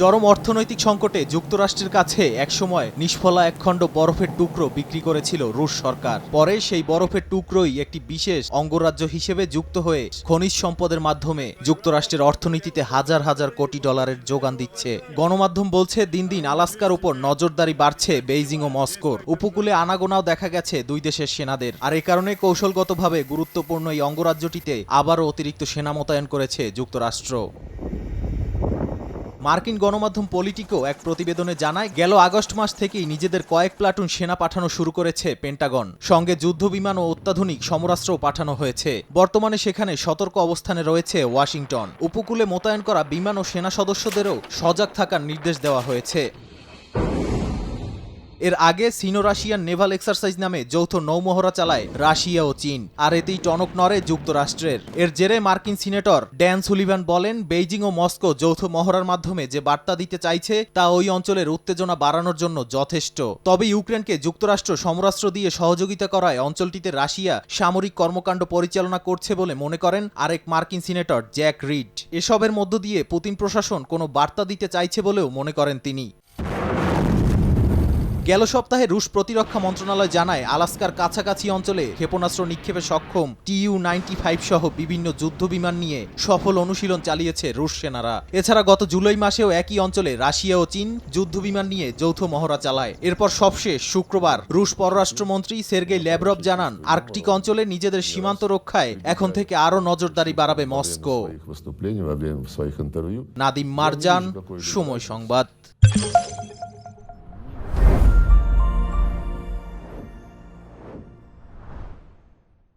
চরম অর্থনৈতিক সংকটে যুক্তরাষ্ট্রের কাছে একসময় নিষ্ফলা একখণ্ড বরফের টুকরো বিক্রি করেছিল রুশ সরকার। পরে সেই বরফের টুকরোই একটি বিশেষ অঙ্গরাজ্য হিসেবে যুক্ত হয়ে খনিজ সম্পদের মাধ্যমে যুক্তরাষ্ট্রের অর্থনীতিতে হাজার হাজার কোটি ডলারের যোগান দিচ্ছে। গণমাধ্যম বলছে, দিন দিন আলাস্কার উপর নজরদারি বাড়ছে বেইজিং ও মস্কোর। উপকূলে আনাগোনাও দেখা গেছে দুই দেশের সেনাদের। আর এ কারণে কৌশলগতভাবে গুরুত্বপূর্ণ এই অঙ্গরাজ্যটিতে আবারও অতিরিক্ত সেনা মোতায়েন করেছে যুক্তরাষ্ট্র। মার্কিন গণমাধ্যম পলিটিকো এক প্রতিবেদনে জানায়, গেল আগস্ট মাস থেকেই নিজেদের কয়েক প্লাটুন সেনা পাঠানো শুরু করেছে পেন্টাগন। সঙ্গে যুদ্ধবিমান ও অত্যাধুনিক সমরাস্ত্রও পাঠানো হয়েছে। বর্তমানে সেখানে সতর্ক অবস্থানে রয়েছে ওয়াশিংটন। উপকূলে মোতায়েন করা বিমান ও সেনা সদস্যদেরও সজাগ থাকার নির্দেশ দেওয়া হয়েছে। এর আগে সিনো রাশিয়ান নেভাল এক্সারসাইজ নামে যৌথ নৌমহড়া চালায় রাশিয়া ও চীন, আর এতেই টনক নড়ে যুক্তরাষ্ট্রের। এর জেরে মার্কিন সিনেটর ড্যান সুলিভান বলেন, বেইজিং ও মস্কো যৌথ মহড়ার মাধ্যমে যে বার্তা দিতে চাইছে, তা ওই অঞ্চলের উত্তেজনা বাড়ানোর জন্য যথেষ্ট। তবে ইউক্রেনকে যুক্তরাষ্ট্র সমরাস্ত্র দিয়ে সহযোগিতা করায় অঞ্চলটিতে রাশিয়া সামরিক কর্মকাণ্ড পরিচালনা করছে বলে মনে করেন আরেক মার্কিন সিনেটর জ্যাক রিড। এসবের মধ্য দিয়ে পুতিন প্রশাসন কোনো বার্তা দিতে চাইছে বলেও মনে করেন তিনি। গেল সপ্তাহে রুশ প্রতিরক্ষা মন্ত্রণালয় জানায় আলাস্কার কাছাকাছি অঞ্চলে ক্ষেপণাস্ত্র নিক্ষেপে সক্ষম টিইউ নাইনটি ফাইভ সহ বিভিন্ন যুদ্ধবিমান নিয়ে সফল অনুশীলন চালিয়েছে রুশ সেনারা। এছাড়া গত জুলাই মাসেও একই অঞ্চলে রাশিয়া ও চীন যুদ্ধবিমান নিয়ে যৌথ মহড়া চালায়। এরপর সবশেষ শুক্রবার রুশ পররাষ্ট্রমন্ত্রী সের্গেই ল্যাভরভ জানান আর্কটিক অঞ্চলে নিজেদের সীমান্ত রক্ষায় এখন থেকে আরও নজরদারি বাড়াবে মস্কো। নাদিম মারজান সময় সংবাদ।